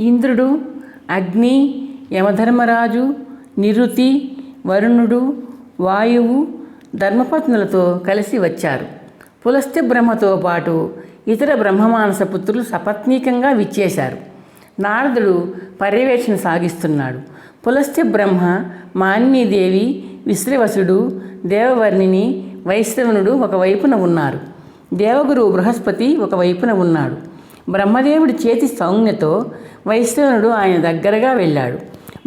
ఇంద్రుడు అగ్ని యమధర్మరాజు నిరుతి వరుణుడు వాయువు ధర్మపత్నులతో కలిసి వచ్చారు. పులస్త్య బ్రహ్మతో పాటు ఇతర బ్రహ్మమానస పుత్రులు సపత్నీకంగా విచ్చేశారు. నారదుడు పర్యవేక్షణ సాగిస్తున్నాడు. పులస్త్య బ్రహ్మ మాన్యదేవి విశ్రవసుడు దేవవర్ణిని వైశ్రవణుడు ఒకవైపున ఉన్నారు. దేవగురువు బృహస్పతి ఒకవైపున ఉన్నాడు. బ్రహ్మదేవుడి చేతి సౌజ్ఞతో వైష్ణవుడు ఆయన దగ్గరగా వెళ్ళాడు.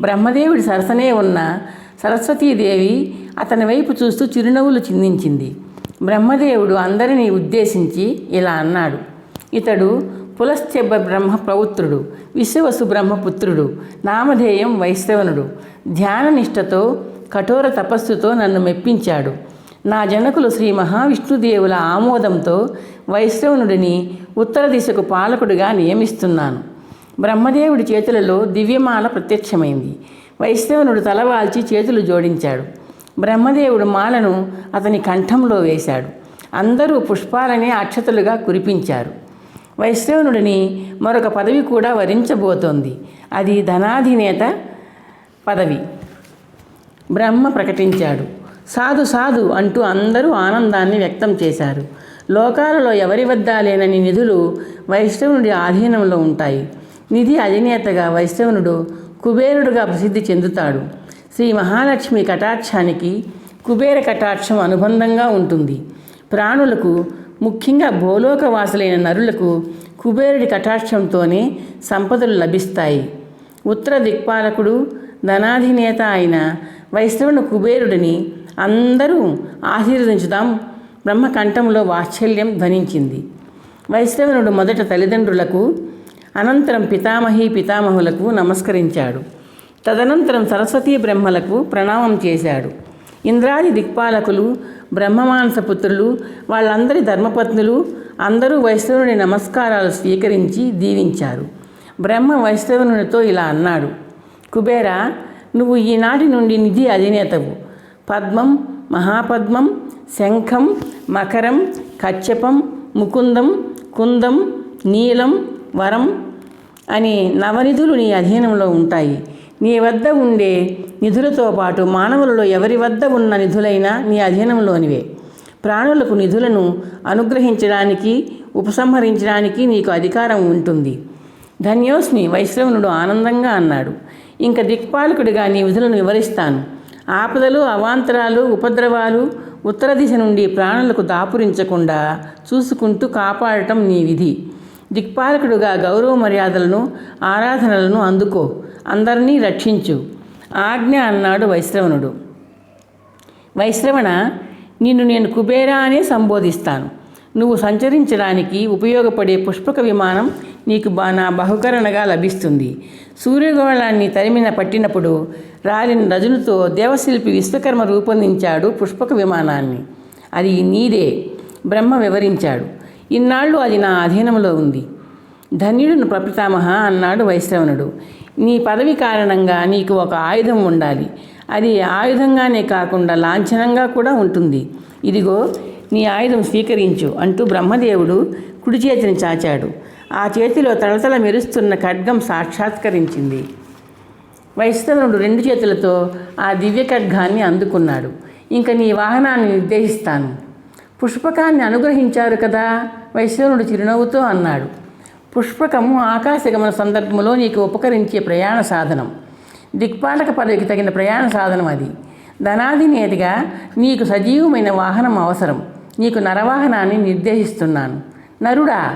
బ్రహ్మదేవుడి సరసనే ఉన్న సరస్వతీదేవి అతని వైపు చూస్తూ చిరునవ్వులు చిందించింది. బ్రహ్మదేవుడు అందరినీ ఉద్దేశించి ఇలా అన్నాడు. ఇతడు పులశ్చెబ్బ బ్రహ్మ ప్రౌత్రుడు విశ్వవసు బ్రహ్మపుత్రుడు నామధేయం వైశ్రవణుడు ధ్యాననిష్టతో కఠోర తపస్సుతో నన్ను మెప్పించాడు. నా జనకులు శ్రీ మహావిష్ణుదేవుల ఆమోదంతో వైశ్రవణుడిని ఉత్తర దిశకు పాలకుడిగా నియమిస్తున్నాను. బ్రహ్మదేవుడి చేతులలో దివ్యమాల ప్రత్యక్షమైంది. వైష్ణవునుడు తలవాల్చి చేతులు జోడించాడు. బ్రహ్మదేవుడు మాలను అతని కంఠంలో వేశాడు. అందరూ పుష్పాలనే అక్షతలుగా కురిపించారు. వైశ్రవణుడిని మరొక పదవి కూడా వరించబోతోంది. అది ధనాధినేత పదవి. బ్రహ్మ ప్రకటించాడు. సాధు సాధు అంటూ అందరూ ఆనందాన్ని వ్యక్తం చేశారు. లోకాలలో ఎవరి వద్ద లేనని నిధులు వైష్ణవుడి ఆధీనంలో ఉంటాయి. నిధి అధినేతగా వైష్ణవునుడు కుబేరుడుగా ప్రసిద్ధి చెందుతాడు. శ్రీ మహాలక్ష్మి కటాక్షానికి కుబేర కటాక్షం అనుబంధంగా ఉంటుంది. ప్రాణులకు ముఖ్యంగా భూలోకవాసులైన నరులకు కుబేరుడి కటాక్షంతోనే సంపదలు లభిస్తాయి. ఉత్తర దిక్పాలకుడు ధనాధినేత అయిన వైష్ణవుని కుబేరుడిని అందరూ ఆశీర్వదించుదాం. బ్రహ్మకంఠంలో వాత్సల్యం ధ్వనించింది. వైష్ణవునుడు మొదట తల్లిదండ్రులకు అనంతరం పితామహి పితామహులకు నమస్కరించాడు. తదనంతరం సరస్వతీ బ్రహ్మలకు ప్రణామం చేశాడు. ఇంద్రాది దిక్పాలకులు బ్రహ్మమాంసపుత్రులు వాళ్ళందరి ధర్మపత్నులు అందరూ వైష్ణవుని నమస్కారాలు స్వీకరించి దీవించారు. బ్రహ్మ వైష్ణవునితో ఇలా అన్నాడు కుబేరా నువ్వు ఈనాటి నుండి నిధి అధినేతవు. పద్మం మహాపద్మం శంఖం మకరం కచ్చపం ముకుందం కుందం నీలం వరం అని నవనిధులు నీ అధీనంలో ఉంటాయి. నీ వద్ద ఉండే నిధులతో పాటు మానవులలో ఎవరి వద్ద ఉన్న నిధులైనా నీ అధీనంలోనివే. ప్రాణులకు నిధులను అనుగ్రహించడానికి ఉపసంహరించడానికి నీకు అధికారం ఉంటుంది. ధన్యోస్మి వైశ్రవణుడు ఆనందంగా అన్నాడు. ఇంక దిక్పాలకుడిగా నీ విధులను వివరిస్తాను. ఆపదలు అవాంతరాలు ఉపద్రవాలు ఉత్తర దిశ నుండి ప్రాణులకు దాపురించకుండా చూసుకుంటూ కాపాడటం నీ విధి. దిక్పాలకుడుగా గౌరవ మర్యాదలను ఆరాధనలను అందుకో అందరినీ రక్షించు. ఆజ్ఞ అన్నాడు వైశ్రవణుడు. వైశ్రవణ నిన్ను నేను కుబేరా అనే సంబోధిస్తాను. నువ్వు సంచరించడానికి ఉపయోగపడే పుష్పక విమానం నీకు బా నా బహుకరణగా లభిస్తుంది. సూర్యగోళాన్ని తరిమిన పట్టినప్పుడు రాలిన రజులతో దేవశిల్పి విశ్వకర్మ రూపొందించాడు పుష్పక విమానాన్ని. అది నీదే బ్రహ్మ వివరించాడు. ఇన్నాళ్ళు అది నా అధీనంలో ఉంది. ధన్యుడును ప్రపితామహ అన్నాడు వైశ్రవణుడు. నీ పదవి కారణంగా నీకు ఒక ఆయుధం ఉండాలి. అది ఆయుధంగానే కాకుండా లాంఛనంగా కూడా ఉంటుంది. ఇదిగో నీ ఆయుధం స్వీకరించు అంటూ బ్రహ్మదేవుడు కుడి చేతిని చాచాడు. ఆ చేతిలో తలతల మెరుస్తున్న ఖడ్గం సాక్షాత్కరించింది. వైష్ణవుడు రెండు చేతులతో ఆ దివ్య ఖడ్గాన్ని అందుకున్నాడు. ఇంక నీ వాహనాన్ని నిర్దేశిస్తాను పుష్పకాన్ని అనుగ్రహించారు కదా? వైశ్వనుడు చిరునవ్వుతో అన్నాడు. పుష్పకము ఆకాశగమన సందర్భంలో నీకు ఉపకరించే ప్రయాణ సాధనం. దిక్పాలక పదవికి తగిన ప్రయాణ సాధనం అది. ధనాధినేతిగా నీకు సజీవమైన వాహనం అవసరం. నీకు నరవాహనాన్ని నిర్దేశిస్తున్నాను. నరుడా!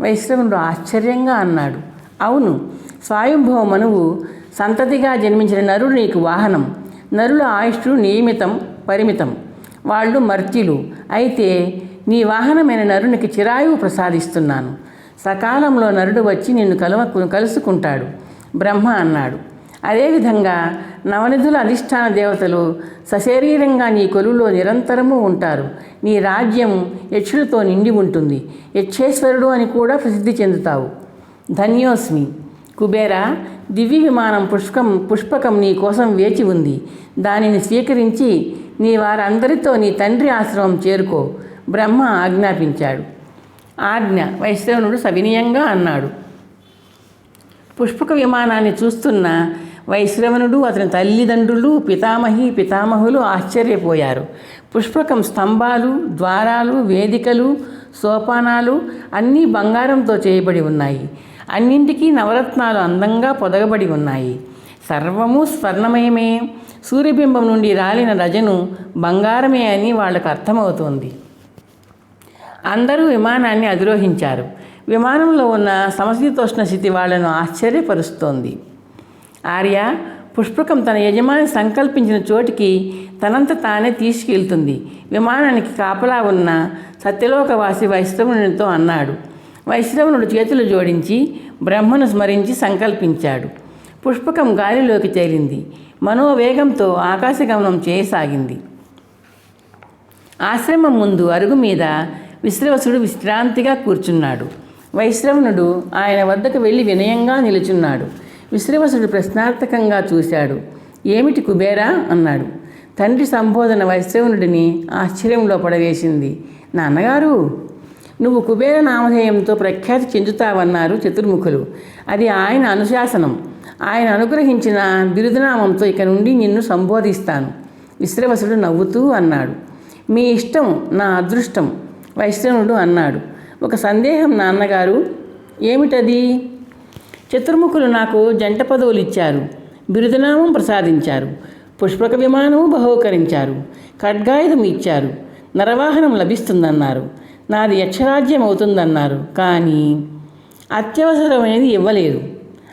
వైష్ణవుడు ఆశ్చర్యంగా అన్నాడు. అవును స్వయంభవ మనువు సంతతిగా జన్మించిన నరుడు నీకు వాహనం. నరుల ఆయుష్టు నియమితం పరిమితం. వాళ్ళు మర్త్యులు. అయితే నీ వాహనమైన నరునికి చిరాయువు ప్రసాదిస్తున్నాను. సకాలంలో నరుడు వచ్చి నిన్ను కలవ కలుసుకుంటాడు బ్రహ్మ అన్నాడు. అదేవిధంగా నవనిధుల అధిష్టాన దేవతలు సశరీరంగా నీ కొలువులో నిరంతరము ఉంటారు. నీ రాజ్యం యక్షులతో నిండి ఉంటుంది. యక్షేశ్వరుడు అని కూడా ప్రసిద్ధి చెందుతావు. ధన్యోస్మి. కుబేర దివ్య విమానం పుష్పకం పుష్పకం నీ కోసం వేచి ఉంది. దానిని స్వీకరించి నీ వారందరితో నీ తండ్రి ఆశ్రమం చేరుకో బ్రహ్మ ఆజ్ఞాపించాడు. ఆజ్ఞ వైశ్రవణుడు సవినయంగా అన్నాడు. పుష్పక విమానాన్ని చూస్తున్న వైశ్రవణుడు అతని తల్లిదండ్రులు పితామహి పితామహులు ఆశ్చర్యపోయారు. పుష్పకం స్తంభాలు ద్వారాలు వేదికలు సోపానాలు అన్నీ బంగారంతో చేయబడి ఉన్నాయి. అన్నింటికీ నవరత్నాలు అందంగా పొదగబడి ఉన్నాయి. సర్వము స్వర్ణమయమే. సూర్యబింబం నుండి రాలిన రజను బంగారమే అని వాళ్ళకు అర్థమవుతోంది. అందరూ విమానాన్ని అధిరోహించారు. విమానంలో ఉన్న సమశీతోష్ణ స్థితి వాళ్ళను ఆశ్చర్యపరుస్తోంది. ఆర్య పుష్పకం తన యజమాని సంకల్పించిన చోటికి తనంత తానే తీసుకెళ్తుంది. విమానానికి కాపలా ఉన్న సత్యలోకవాసి వైశ్రవణునితో అన్నాడు. వైశ్రవణుడు చేతులు జోడించి బ్రహ్మను స్మరించి సంకల్పించాడు. పుష్పకం గాలిలోకి తేలింది. మనోవేగంతో ఆకాశగమనం చేయసాగింది. ఆశ్రమం ముందు అరుగు మీద విశ్రవసుడు విశ్రాంతిగా కూర్చున్నాడు. వైశ్రవణుడు ఆయన వద్దకు వెళ్ళి వినయంగా నిలుచున్నాడు. విశ్రవసుడు ప్రశ్నార్థకంగా చూశాడు. ఏమిటి కుబేరా అన్నాడు. తండ్రి సంబోధన వైశ్రవణుడిని ఆశ్చర్యంలో పడవేసింది. నాన్నగారు నువ్వు కుబేర నామధేయంతో ప్రఖ్యాతి చెందుతావన్నారు చతుర్ముఖులు. అది ఆయన అనుశాసనం. ఆయన అనుగ్రహించిన బిరుదునామంతో ఇక నుండి నిన్ను సంబోధిస్తాను. విశ్రవసుడు నవ్వుతూ అన్నాడు. మీ ఇష్టం నా అదృష్టం వైష్ణవుడు అన్నాడు. ఒక సందేహం నాన్నగారు. ఏమిటది? చతుర్ముఖులు నాకు జంట పదవులు ఇచ్చారు. బిరుదునామం ప్రసాదించారు. పుష్పక విమానము బహూకరించారు. ఖడ్గాయుధం ఇచ్చారు. నరవాహనం లభిస్తుందన్నారు. నాది యక్షరాజ్యం అవుతుందన్నారు కానీ అత్యవసరమైనది ఇవ్వలేదు.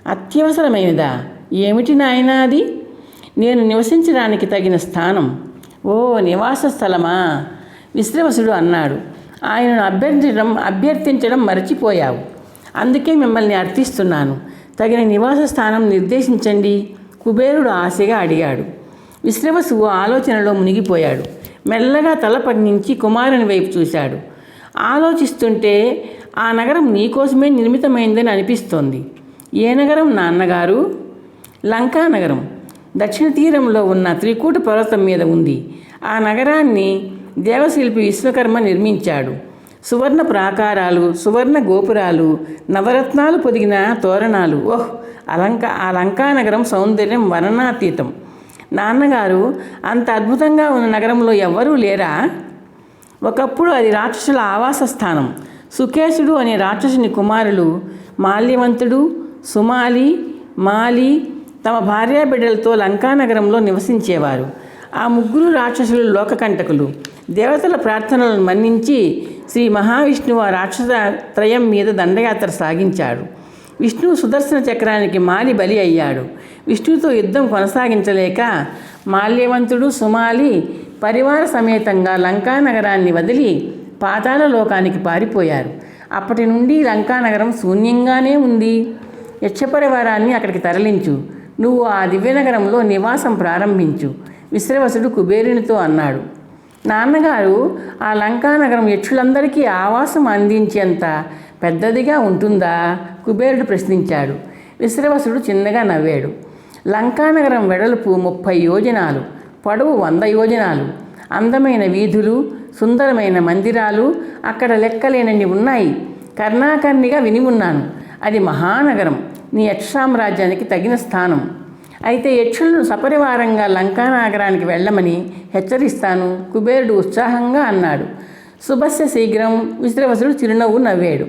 అత్యవసరమైనదా? ఏమిటి నాయనా అది? నేను నివసించడానికి తగిన స్థానం. ఓ నివాస స్థలమా? విశ్రవసుడు అన్నాడు. ఆయనను అభ్యర్థించడం అభ్యర్థించడం మరచిపోయావు. అందుకే మిమ్మల్ని అర్థిస్తున్నాను. తగిన నివాస స్థానం నిర్దేశించండి. కుబేరుడు ఆశగా అడిగాడు. విశ్రవసు ఆలోచనలో మునిగిపోయాడు. మెల్లగా తల పగ్నించి కుమారుని వైపు చూశాడు. ఆలోచిస్తుంటే ఆ నగరం నీకోసమే నిర్మితమైందని అనిపిస్తోంది. ఏ నగరం నాన్నగారు? లంకా నగరం. దక్షిణ తీరంలో ఉన్న త్రికూట పర్వతం మీద ఉంది. ఆ నగరాన్ని దేవశిల్పి విశ్వకర్మ నిర్మించాడు. సువర్ణ ప్రాకారాలు సువర్ణ గోపురాలు నవరత్నాలు పొదిగిన తోరణాలు. ఓహ్ అలంక ఆ లంకా నగరం సౌందర్యం వర్ణనాతీతం నాన్నగారు అంత అద్భుతంగా ఉన్న నగరంలో ఎవ్వరూ లేరా? ఒకప్పుడు అది రాక్షసుల ఆవాస స్థానం. సుకేశుడు అనే రాక్షసుని కుమారులు మాల్యవంతుడు సుమాలి మాలి తమ భార్యాబిడ్డలతో లంకానగరంలో నివసించేవారు. ఆ ముగ్గురు రాక్షసులు లోకకంటకులు. దేవతల ప్రార్థనలను మన్నించి శ్రీ మహావిష్ణువు ఆ రాక్షస త్రయం మీద దండయాత్ర సాగించాడు. విష్ణువు సుదర్శన చక్రానికి మాలి బలి అయ్యాడు. విష్ణువుతో యుద్ధం కొనసాగించలేక మాల్యవంతుడు సుమాలి పరివార సమేతంగా లంకా నగరాన్ని వదిలి పాతాల లోకానికి పారిపోయారు. అప్పటి నుండి లంకా నగరం శూన్యంగానే ఉంది. యక్షపరివారాన్ని అక్కడికి తరలించు. నువ్వు ఆ దివ్యనగరంలో నివాసం ప్రారంభించు. విశ్రవసుడు కుబేరునితో అన్నాడు. నాన్నగారు ఆ లంకా నగరం యక్షులందరికీ ఆవాసం అందించేంత పెద్దదిగా ఉంటుందా? కుబేరుడు ప్రశ్నించాడు. విశ్రవసుడు చిన్నగా నవ్వాడు. లంకానగరం వెడల్పు ముప్పై యోజనాలు. పొడవు వంద యోజనాలు. అందమైన వీధులు సుందరమైన మందిరాలు అక్కడ లెక్కలేనన్ని ఉన్నాయి. కర్ణాకర్ణిగా విని ఉన్నాను. అది మహానగరం. నీ యక్షామ్రాజ్యానికి తగిన స్థానం. అయితే యక్షులను సపరివారంగా లంకానగరానికి వెళ్ళమని హెచ్చరిస్తాను. కుబేరుడు ఉత్సాహంగా అన్నాడు. సుభస్య శీఘ్రం విశ్రవసుడు చిరునవ్వు నవ్వాడు.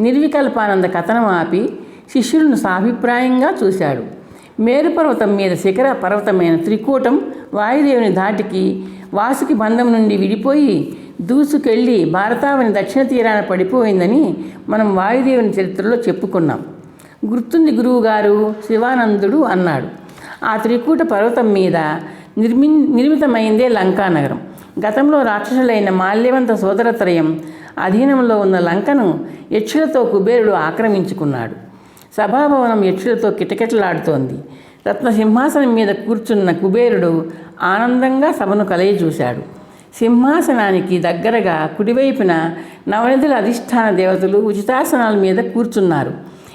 నిర్వికల్పానంద కథనం ఆపి శిష్యులను సాభిప్రాయంగా చూశాడు. మేరుపర్వతం మీద శిఖర పర్వతమైన త్రికూటం వాయుదేవుని ధాటికి వాసుకి బంధం నుండి విడిపోయి దూసుకెళ్ళి భారతావని దక్షిణ తీరాన పడిపోయిందని మనం వాయుదేవుని చరిత్రలో చెప్పుకున్నాం. గుర్తుంది గురువుగారు శివానందుడు అన్నాడు. ఆ త్రికూట పర్వతం మీద నిర్మి నిర్మితమైందే లంకానగరం. గతంలో రాక్షసులైన మాల్యవంత సోదరత్రయం అధీనంలో ఉన్న లంకను యక్షులతో కుబేరుడు ఆక్రమించుకున్నాడు. సభాభవనం యక్షులతో కిటకిటలాడుతోంది. రత్న సింహాసనం మీద కూర్చున్న కుబేరుడు ఆనందంగా సభను కలయి చూశాడు సింహాసనానికి దగ్గరగా కుడివైపున నవనిధుల అధిష్టాన దేవతలు ఉచితాసనాల మీద కూర్చున్నారు.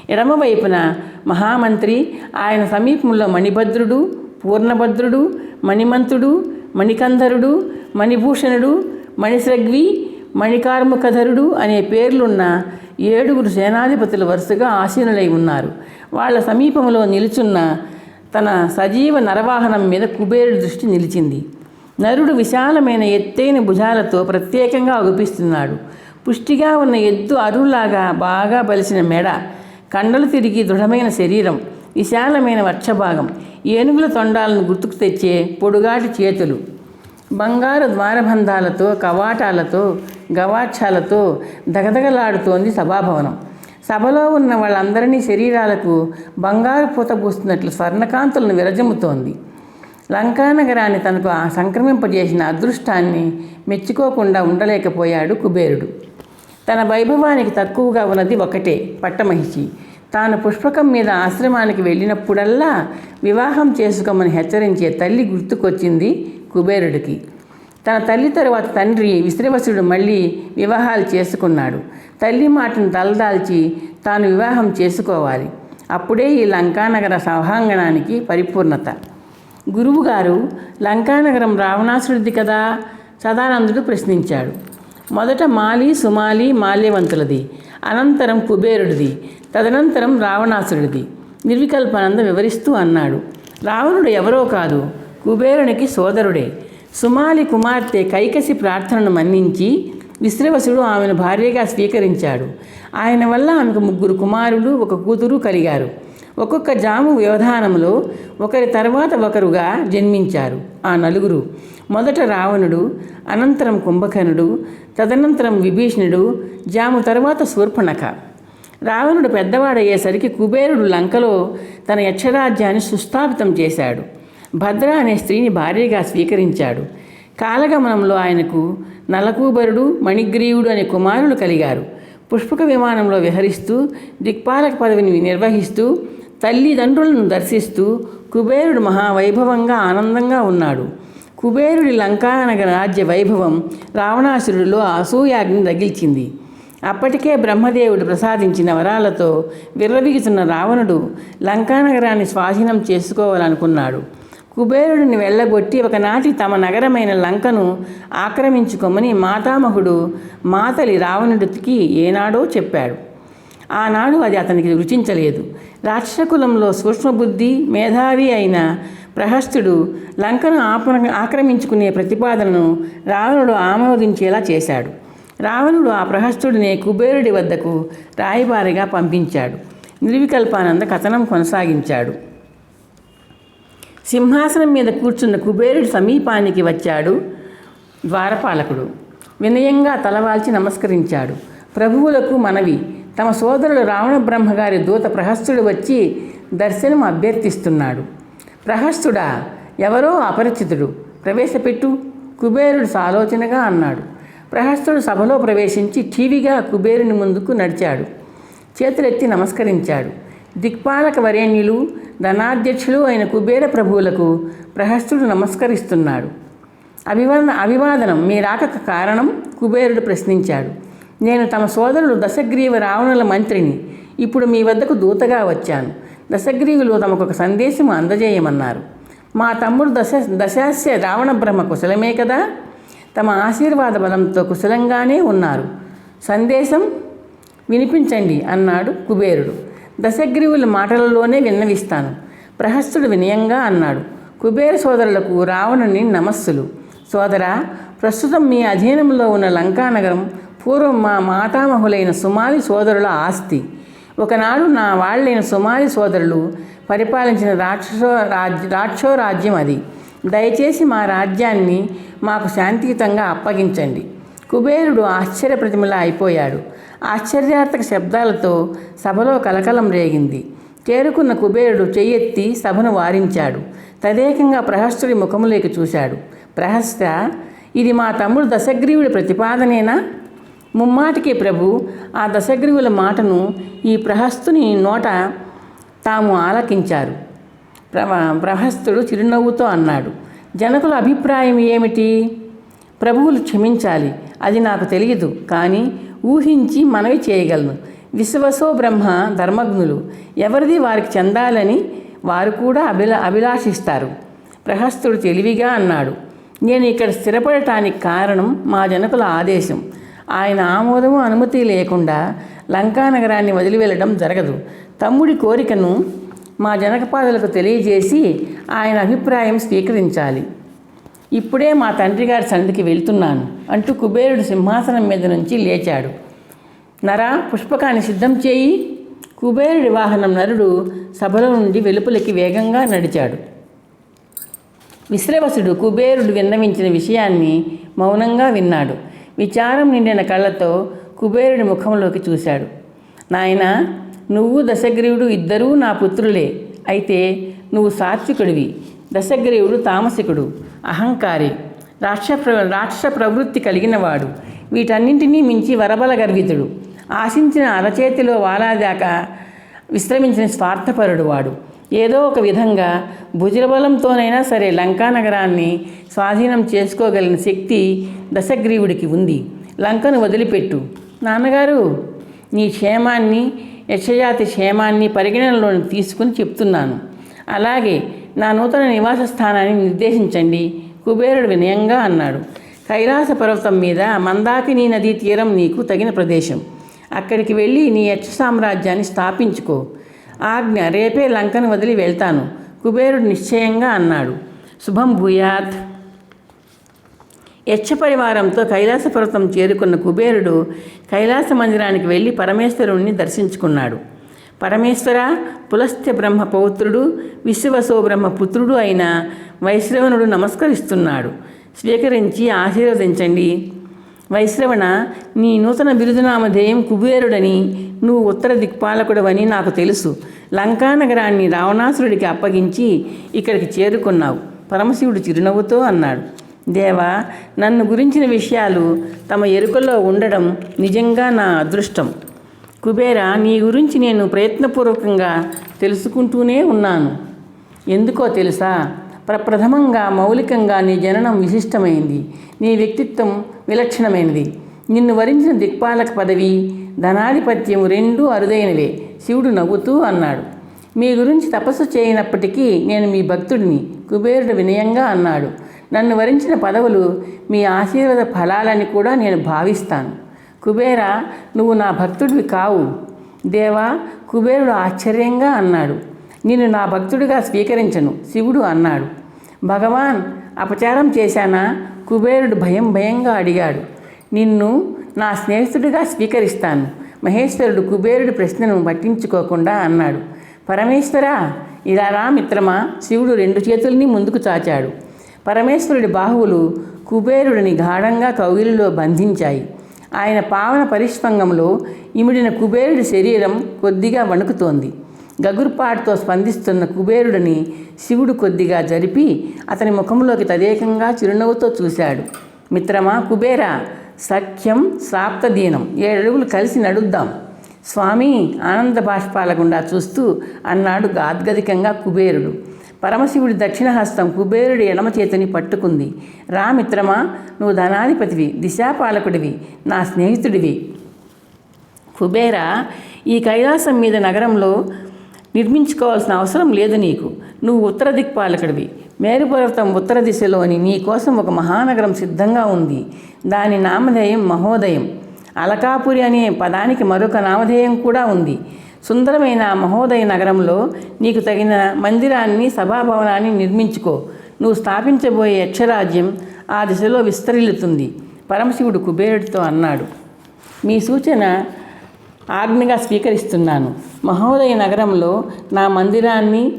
ఎడమవైపున మహామంత్రి ఆయన సమీపంలో మణిభద్రుడు పూర్ణభద్రుడు మణిమంతుడు మణికంధరుడు మణిభూషణుడు మణిశ్రగ్వి మణికార్ముకధరుడు అనే పేర్లున్న ఏడుగురు సేనాధిపతులు వరుసగా ఆసీనులై ఉన్నారు. వాళ్ళ సమీపంలో నిలుచున్న తన సజీవ నరవాహనం మీద కుబేరుడి దృష్టి నిలిచింది. నరుడు విశాలమైన ఎత్తైన భుజాలతో ప్రత్యేకంగా అగుపిస్తున్నాడు. పుష్టిగా ఉన్న ఎద్దు అరులాగా బాగా బలిసిన మెడ కండలు తిరిగి దృఢమైన శరీరం విశాలమైన వర్షభాగం ఏనుగుల తొండాలను గుర్తుకు తెచ్చే పొడుగాటి చేతులు బంగారు ద్వారబంధాలతో కవాటాలతో గవాక్షాలతో దగదగలాడుతోంది సభాభవనం. సభలో ఉన్న వాళ్ళందరినీ శరీరాలకు బంగారు పూత పూస్తున్నట్లు స్వర్ణకాంతులను విరజమ్ముతోంది. లంకానగరాన్ని తనకు ఆ సంక్రమింపజేసిన అదృష్టాన్ని మెచ్చుకోకుండా ఉండలేకపోయాడు కుబేరుడు. తన వైభవానికి తక్కువగా ఉన్నది ఒకటే పట్టమహిషి. తాను పుష్పకం మీద ఆశ్రమానికి వెళ్ళినప్పుడల్లా వివాహం చేసుకోమని హెచ్చరించే తల్లి గుర్తుకొచ్చింది కుబేరుడికి. తన తల్లి తరువాత తండ్రి విశ్రవసుడు మళ్ళీ వివాహాలు చేసుకున్నాడు. తల్లి మాటను తలదాల్చి తాను వివాహం చేసుకోవాలి. అప్పుడే ఈ లంకానగర సభాంగణానికి పరిపూర్ణత. గురువుగారు లంకానగరం రావణాసురుడిది కదా? సదానందుడు ప్రశ్నించాడు. మొదట మాలి సుమాలి మాల్యవంతులది. అనంతరం కుబేరుడిది. తదనంతరం రావణాసురుడిది. నిర్వికల్పానంద వివరిస్తూ అన్నాడు. రావణుడు ఎవరో కాదు. కుబేరునికి సోదరుడే. సుమాలి కుమార్తె కైకసి ప్రార్థనను మన్నించి విశ్రవసుడు ఆమెను భార్యగా స్వీకరించాడు. ఆయన వల్ల ఆమెకు ముగ్గురు కుమారులు ఒక కూతురు కలిగారు. ఒక్కొక్క జాము వ్యవధానంలో ఒకరి తర్వాత ఒకరుగా జన్మించారు ఆ నలుగురు. మొదట రావణుడు అనంతరం కుంభకర్ణుడు తదనంతరం విభీషణుడు జాము తర్వాత శూర్పణఖ. రావణుడు పెద్దవాడయ్యేసరికి కుబేరుడు లంకలో తన యక్షరాజ్యాన్ని సుస్థాపితం చేశాడు. భద్ర అనే స్త్రీని భార్యగా స్వీకరించాడు. కాలగమనంలో ఆయనకు నలకూబరుడు మణిగ్రీవుడు అనే కుమారులు కలిగారు. పుష్పక విమానంలో విహరిస్తూ దిక్పాలక పదవిని నిర్వహిస్తూ తల్లిదండ్రులను దర్శిస్తూ కుబేరుడు మహావైభవంగా ఆనందంగా ఉన్నాడు. కుబేరుడి లంకానగర రాజ్య వైభవం రావణాసురుడిలో అసూయాగ్ని రగిల్చింది. అప్పటికే బ్రహ్మదేవుడు ప్రసాదించిన వరాలతో విర్రవీగుతున్న రావణుడు లంకానగరాన్ని స్వాధీనం చేసుకోవాలనుకున్నాడు. కుబేరుడిని వెళ్ళగొట్టి ఒకనాటి తమ నగరమైన లంకను ఆక్రమించుకోమని మాతామహుడు మాతలి రావణుడికి ఏనాడో చెప్పాడు. ఆనాడు అది అతనికి రుచించలేదు. రాక్షకులంలో సూక్ష్మబుద్ధి మేధావి అయిన ప్రహస్తుడు లంకను ఆప ఆక్రమించుకునే ప్రతిపాదనను రావణుడు ఆమోదించేలా చేశాడు. రావణుడు ఆ ప్రహస్తుడిని కుబేరుడి వద్దకు రాయబారిగా పంపించాడు. నిర్వికల్పానంద కథనం కొనసాగించాడు. సింహాసనం మీద కూర్చున్న కుబేరుడు సమీపానికి వచ్చాడు. ద్వారపాలకుడు వినయంగా తలవాల్చి నమస్కరించాడు. ప్రభువులకు మనవి తమ సోదరుడు రావణ బ్రహ్మగారి దూత ప్రహస్తుడు వచ్చి దర్శనం అభ్యర్థిస్తున్నాడు. ప్రహస్తుడా ఎవరో అపరిచితుడు ప్రవేశపెట్టు కుబేరుడు సాలోచనగా అన్నాడు. ప్రహస్తుడు సభలో ప్రవేశించి టీవీగా కుబేరుని ముందుకు నడిచాడు. చేతులెత్తి నమస్కరించాడు. దిక్పాలక వరేణ్యులు ధనాధ్యక్షులు అయిన కుబేర ప్రభువులకు ప్రహస్తుడు నమస్కరిస్తున్నాడు. అభివన అభివాదనం మీ రాకకు కారణం కుబేరుడు ప్రశ్నించాడు. నేను తమ సోదరుడు దశగ్రీవ రావణుల మంత్రిని. ఇప్పుడు మీ వద్దకు దూతగా వచ్చాను. దశగ్రీవులు తమకు ఒక సందేశం అందజేయమన్నారు. మా తమ్ముడు దశ దశాస్య రావణ బ్రహ్మ కుశలమే కదా? తమ ఆశీర్వాద బలంతో కుశలంగానే ఉన్నారు. సందేశం వినిపించండి అన్నాడు కుబేరుడు. దశగ్రీవుల మాటలలోనే విన్నవిస్తాను. ప్రహస్తుడు వినయంగా అన్నాడు. కుబేర సోదరులకు రావణుని నమస్సులు. సోదరా ప్రస్తుతం మీ అధీనంలో ఉన్న లంకానగరం పూర్వం మా మాతామహులైన సుమాలి సోదరుల ఆస్తి. ఒకనాడు నా వాళ్ళైన సుమాలి సోదరులు పరిపాలించిన రాక్షసో రాజ్య రాక్షో రాజ్యం అది. దయచేసి మా రాజ్యాన్ని మాకు శాంతియుతంగా అప్పగించండి. కుబేరుడు ఆశ్చర్య ప్రతిమలా అయిపోయాడు. ఆశ్చర్యార్థక శబ్దాలతో సభలో కలకలం రేగింది. చేరుకున్న కుబేరుడు చెయ్యెత్తి సభను వారించాడు. తదేకంగా ప్రహస్తుడి ముఖములోకి చూశాడు. ప్రహస్త ఇది మా తమ్ముడు దశగ్రీవుడి ప్రతిపాదనేనా? ముమ్మాటికి ప్రభు ఆ దశగ్రీవుల మాటను ఈ ప్రహస్తుని నోట తాము ఆలకించారు. ప్రవ ప్రహస్తుడు చిరునవ్వుతో అన్నాడు. జనకుల అభిప్రాయం ఏమిటి? ప్రభువులు క్షమించాలి. అది నాకు తెలియదు కానీ ఊహించి మనవి చేయగలను. విశ్వసో బ్రహ్మ ధర్మజ్ఞులు. ఎవరిది వారికి చెందాలని వారు కూడా అభిలా అభిలాషిస్తారు. ప్రహస్తుడు తెలివిగా అన్నాడు. నేను ఇక్కడ స్థిరపడటానికి కారణం మా జనకుల ఆదేశం. ఆయన ఆమోదము అనుమతి లేకుండా లంకా నగరాన్ని వదిలి వెళ్ళడం జరగదు. తమ్ముడి కోరికను మా జనకపాదులకు తెలియజేసి ఆయన అభిప్రాయం స్వీకరించాలి. ఇప్పుడే మా తండ్రి గారి సన్నిధికి వెళ్తున్నాను అంటూ కుబేరుడు సింహాసనం మీద నుంచి లేచాడు. నర పుష్పకాన్ని సిద్ధం చేయి. కుబేరుడి వాహనం నరుడు సభలో నుండి వెలుపలికి వేగంగా నడిచాడు. విశ్రవసుడు కుబేరుడు విన్నవించిన విషయాన్ని మౌనంగా విన్నాడు. విచారం నిండిన కళ్ళతో కుబేరుడి ముఖంలోకి చూశాడు. నాయన నువ్వు దశగ్రీవుడు ఇద్దరూ నా పుత్రులే. అయితే నువ్వు సాత్వికుడివి. దశగ్రీవుడు తామసికుడు అహంకారి రాక్ష ప్ర రాక్షస ప్రవృత్తి కలిగినవాడు. వీటన్నింటినీ మించి వరబల గర్వితుడు. ఆశించిన అరచేతిలో వాలాదాకా విశ్రమించిన స్వార్థపరుడు వాడు ఏదో ఒక విధంగా భుజబలంతోనైనా సరే లంకా నగరాన్ని స్వాధీనం చేసుకోగలిగిన శక్తి దశగ్రీవుడికి ఉంది. లంకను వదిలిపెట్టు. నాన్నగారు నీ క్షేమాన్ని యక్షజాతి క్షేమాన్ని పరిగణనలోకి తీసుకుని చెప్తున్నాను. అలాగే నా నూతన నివాస స్థానాన్ని నిర్దేశించండి. కుబేరుడు వినయంగా అన్నాడు. కైలాస పర్వతం మీద మందాకిని నదీ తీరం నీకు తగిన ప్రదేశం. అక్కడికి వెళ్ళి నీ యక్ష సామ్రాజ్యాన్ని స్థాపించుకో. ఆజ్ఞ రేపే లంకను వదిలి వెళ్తాను. కుబేరుడు నిశ్చయంగా అన్నాడు. శుభం భూయాత్. యక్ష పరివారంతో కైలాస పర్వతం చేరుకున్న కుబేరుడు కైలాస మందిరానికి వెళ్ళి పరమేశ్వరుణ్ణి దర్శించుకున్నాడు. పరమేశ్వర పులస్త్య బ్రహ్మ పౌత్రుడు విశ్వవసో బ్రహ్మ పుత్రుడు అయిన వైశ్రవణుడు నమస్కరిస్తున్నాడు. స్వీకరించి ఆశీర్వదించండి. వైశ్రవణ నీ నూతన బిరుదునామధేయం కుబేరుడని నువ్వు ఉత్తర దిక్పాలకుడవని నాకు తెలుసు. లంకానగరాన్ని రావణాసురుడికి అప్పగించి ఇక్కడికి చేరుకున్నావు. పరమశివుడు చిరునవ్వుతో అన్నాడు. దేవా నన్ను గురించిన విషయాలు తమ ఎరుకలో ఉండడం నిజంగా నా అదృష్టం. కుబేర నీ గురించి నేను ప్రయత్నపూర్వకంగా తెలుసుకుంటూనే ఉన్నాను. ఎందుకో తెలుసా? ప్రప్రథమంగా మౌలికంగా నీ జననం విశిష్టమైంది. నీ వ్యక్తిత్వం విలక్షణమైనది. నిన్ను వరించిన దిక్పాలక పదవి ధనాధిపత్యం రెండూ అరుదైనవే. శివుడు నవ్వుతూ అన్నాడు. మీ గురించి తపస్సు చేయనప్పటికీ నేను మీ భక్తుడిని కుబేరుడు వినయంగా అన్నాడు. నన్ను వరించిన పదవులు మీ ఆశీర్వాద ఫలాలని కూడా నేను భావిస్తాను. కుబేర నువ్వు నా భక్తుడివి కావు. దేవా కుబేరుడు ఆశ్చర్యంగా అన్నాడు. నిన్ను నా భక్తుడిగా స్వీకరించను శివుడు అన్నాడు. భగవాన్ అపచారం చేశానా? కుబేరుడు భయం భయంగా అడిగాడు. నిన్ను నా స్నేహితుడిగా స్వీకరిస్తాను. మహేశ్వరుడు కుబేరుడి ప్రశ్నను పట్టించుకోకుండా అన్నాడు. పరమేశ్వర ఇలా రా మిత్రమా? శివుడు రెండు చేతుల్ని ముందుకు చాచాడు. పరమేశ్వరుడి బాహువులు కుబేరుడిని గాఢంగా కౌగిలిలో బంధించాయి. ఆయన పావన పరిష్పంగంలో ఇమిడిన కుబేరుడి శరీరం కొద్దిగా వణుకుతోంది. గగుర్పాటుతో స్పందిస్తున్న కుబేరుడిని శివుడు కొద్దిగా జరిపి అతని ముఖంలోకి తదేకంగా చిరునవ్వుతో చూశాడు. మిత్రమా కుబేర సఖ్యం సాప్తదీనం ఏడడుగులు కలిసి నడుద్దాం. స్వామి ఆనంద బాష్పాల గుండా చూస్తూ అన్నాడు గాద్గదికంగా కుబేరుడు. పరమశివుడి దక్షిణహస్తం కుబేరుడి ఎడమ చేతిని పట్టుకుంది. రా మిత్రమా నువ్వు ధనాధిపతివి దిశాపాలకుడివి నా స్నేహితుడివి. కుబేర ఈ కైలాసం మీద నగరంలో నిర్మించుకోవాల్సిన అవసరం లేదు నీకు. నువ్వు ఉత్తర దిక్పాలకుడివి. మేరుపర్వతం ఉత్తర దిశలోని నీ కోసం ఒక మహానగరం సిద్ధంగా ఉంది. దాని నామధేయం మహోదయం. అలకాపురి అనే పదానికి మరొక నామధేయం కూడా ఉంది. సుందరమైన మహోదయ నగరంలో నీకు తగిన మందిరాన్ని సభాభవనాన్ని నిర్మించుకో. నువ్వు స్థాపించబోయే యక్షరాజ్యం ఆ దిశలో విస్తరిల్లుతుంది. పరమశివుడు కుబేరుడితో అన్నాడు. మీ సూచన ఆజ్ఞగా స్వీకరిస్తున్నాను. మహోదయ నగరంలో నా మందిరాన్ని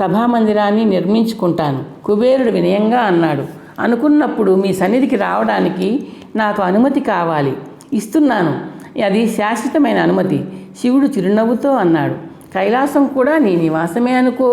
సభామందిరాన్ని నిర్మించుకుంటాను. కుబేరుడు వినయంగా అన్నాడు. అనుకున్నప్పుడు మీ సన్నిధికి రావడానికి నాకు అనుమతి కావాలి. ఇస్తున్నాను. అది శాశ్వతమైన అనుమతి. శివుడు చిరునవ్వుతో అన్నాడు కైలాసం కూడా నీ నివాసమే అనుకో.